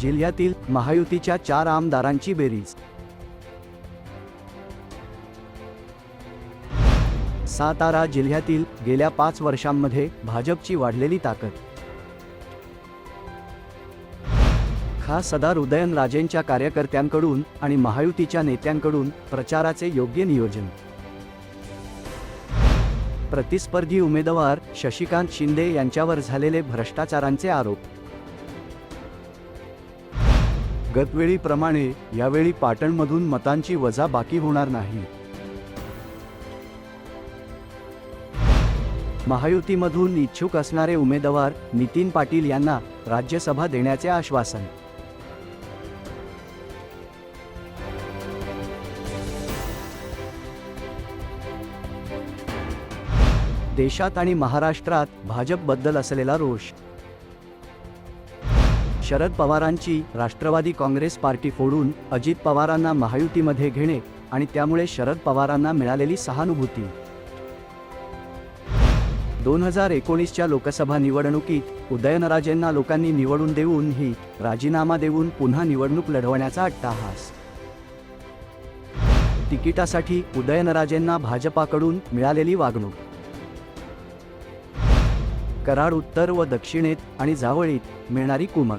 जिल्ह्यातील महायुतीच्या चार आमदारांची बेरीज. सातारा जिल्ह्यातील गेल्या पाच वर्षांमध्ये भाजपची वाढलेली ताकद. खास सदार उदयनराजेंच्या कार्यकर्त्यांकडून आणि महायुतीच्या नेत्यांकडून प्रचाराचे योग्य नियोजन. प्रतिस्पर्धी उमेदवार शशिकांत शिंदे यांच्यावर झालेले भ्रष्टाचारांचे आरोप. गतवेळीप्रमाणे यावेळी पाटणमधून मतांची वजा बाकी होणार नाही. महायुतीमधून इच्छुक असणारे उमेदवार नितीन पाटील यांना राज्यसभा देण्याचे आश्वासन. देशात आणि महाराष्ट्रात भाजपबद्दल असलेला रोष शरद पवारांची राष्ट्रवादी काँग्रेस पार्टी फोडून अजित पवारांना महायुतीमध्ये घेणे आणि त्यामुळे शरद पवारांना मिळालेली सहानुभूती. दोन हजार एकोणीसच्या लोकसभा निवडणुकीत उदयनराजेंना लोकांनी निवडून देऊनही राजीनामा देऊन पुन्हा निवडणूक लढवण्याचा अट्टाहास. तिकिटासाठी उदयनराजेंना भाजपाकडून मिळालेली वागणूक. कराड उत्तर व दक्षिणेत आणि जावळीत मिळणारी कुमक.